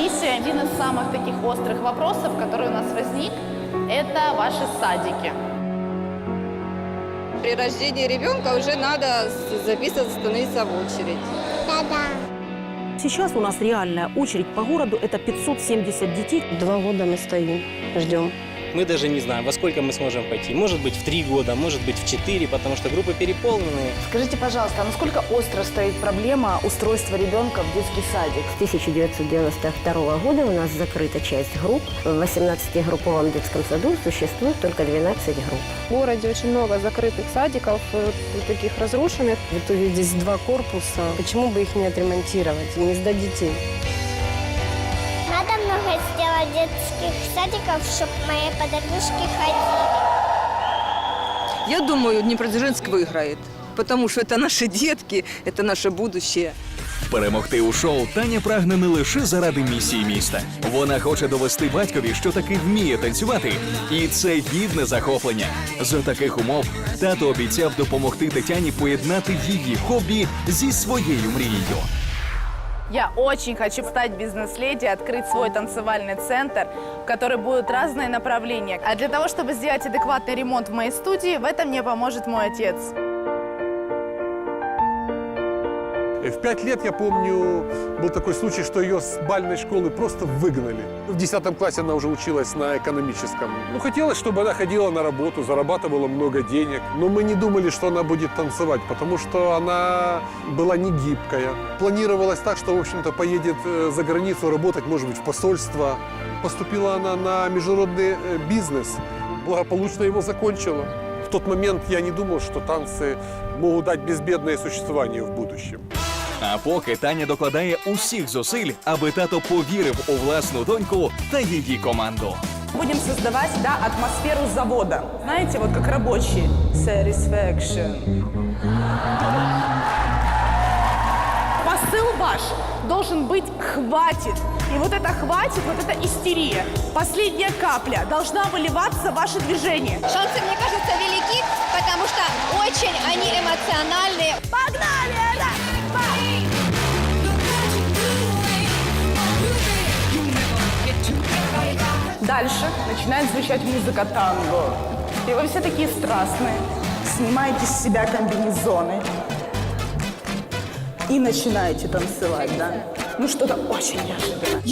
комиссию. Один из самых таких острых вопросов, который у нас возник, это ваши садики. При рождении ребенка уже надо записываться, становиться в очередь. Сейчас у нас реальная очередь по городу – это 570 детей. Два года мы стоим, ждем. Мы даже не знаем, во сколько мы сможем пойти. Может быть, в три года, может быть, в четыре, потому что группы переполнены. Скажите, пожалуйста, а насколько остро стоит проблема устройства ребенка в детский садик? С 1992 года у нас закрыта часть групп. В 18-групповом детском саду существует только 12 групп. В городе очень много закрытых садиков, э, таких разрушенных. В итоге здесь два корпуса. Почему бы их не отремонтировать и не сдать детей? Надо много сделать детских садиков, чтобы мои подружки ходили. Я думаю, Днепродзержинск выиграет, потому что это наши детки, это наше будущее. Перемогти у шоу Таня прагне не лише заради місії міста. Вона хоче довести батькові, що таки вміє танцювати, і це гідне захоплення. За таких умов тато обіцяв допомогти Тетяні поєднати її хобі зі своєю мрією. Я очень хочу стать бизнес-леди, открыть свой танцевальный центр, в который будут разные направления. А для того, чтобы сделать адекватный ремонт в моей студии, в этом мне поможет мой отец. В пять лет, я помню, был такой случай, что ее с бальной школы просто выгнали. В десятом классе она уже училась на экономическом. Ну, хотелось, чтобы она ходила на работу, зарабатывала много денег. Но мы не думали, что она будет танцевать, потому что она была не гибкая. Планировалось так, что, в общем-то, поедет э, за границу работать, может быть, в посольство. Поступила она на международный э, бизнес. Благополучно его закончила. В тот момент я не думал, что танцы могут дать безбедное существование в будущем. А поки Таня докладає усіх зусиль, аби тато повірив у власну доньку та її команду. Будем создавать, да, атмосферу завода. Знаете, вот как рабочие. Satisfaction. Посыл ваш должен быть «хватит». И вот это «хватит», вот эта истерия, последняя капля должна выливаться в ваше движение. Шансы, мне кажется, велики, потому что очень они эмоциональные. Погнали! Дальше начинает звучать музыка танго. И вы все такие страстные. Снимаете с себя комбинезоны. И начинаете танцевать, да? Ну, что-то очень неожиданно.